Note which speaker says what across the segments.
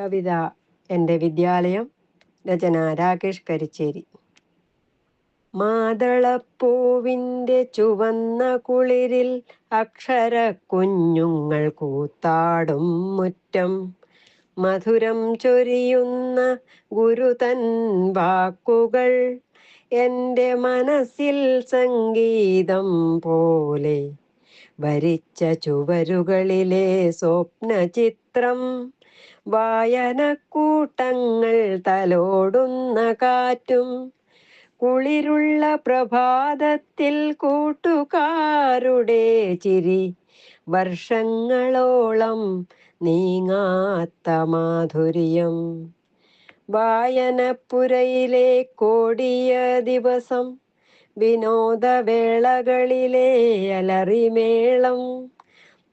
Speaker 1: കവിത എന്റെ വിദ്യാലയം രചന രാകേഷ് കരിച്ചേരി. മാതളപ്പൂവിന്റെ ചുവന്ന കുളിരിൽ അക്ഷര കുഞ്ഞുങ്ങൾ കൂത്താടും മുറ്റം. മധുരം ചൊരിയുന്ന ഗുരുതൻ വാക്കുകൾ എന്റെ മനസ്സിൽ സംഗീതം പോലെ. വരിച്ച ചുവരുകളിലെ സ്വപ്നചിത്രം വായനക്കൂട്ടങ്ങൾ തലോടുന്ന കാറ്റും കുളിരുള്ള പ്രഭാതത്തിൽ കൂട്ടുകാരുടെ ചിരി വർഷങ്ങളോളം നീങ്ങാത്ത മാധുര്യം. വായനപ്പുരയിലെ കോടിയ ദിവസം വിനോദവേളകളിലെ അലറിമേളം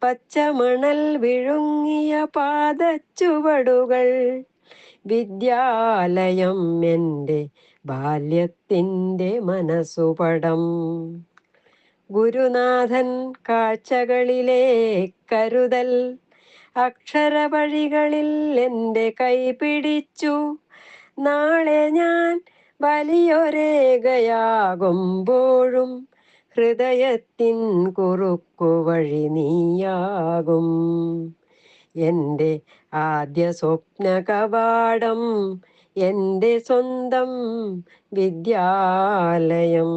Speaker 1: പച്ചമണൽ വിഴുങ്ങിയ പാദച്ചുവടുകൾ. വിദ്യാലയം എന്റെ ബാല്യത്തിന്റെ മനസ്സുപടം. ഗുരുനാഥൻ കാഴ്ചകളിലെ കരുതൽ. അക്ഷരവഴികളിൽ എന്റെ കൈ പിടിച്ചു. നാളെ ഞാൻ വലിയൊരേകയാകുമ്പോഴും ഹൃദയത്തിൻ കുറുക്കു വഴി നീയാകും. എന്റെ ആദ്യ സ്വപ്ന കവാടം എന്റെ സ്വന്തം വിദ്യാലയം.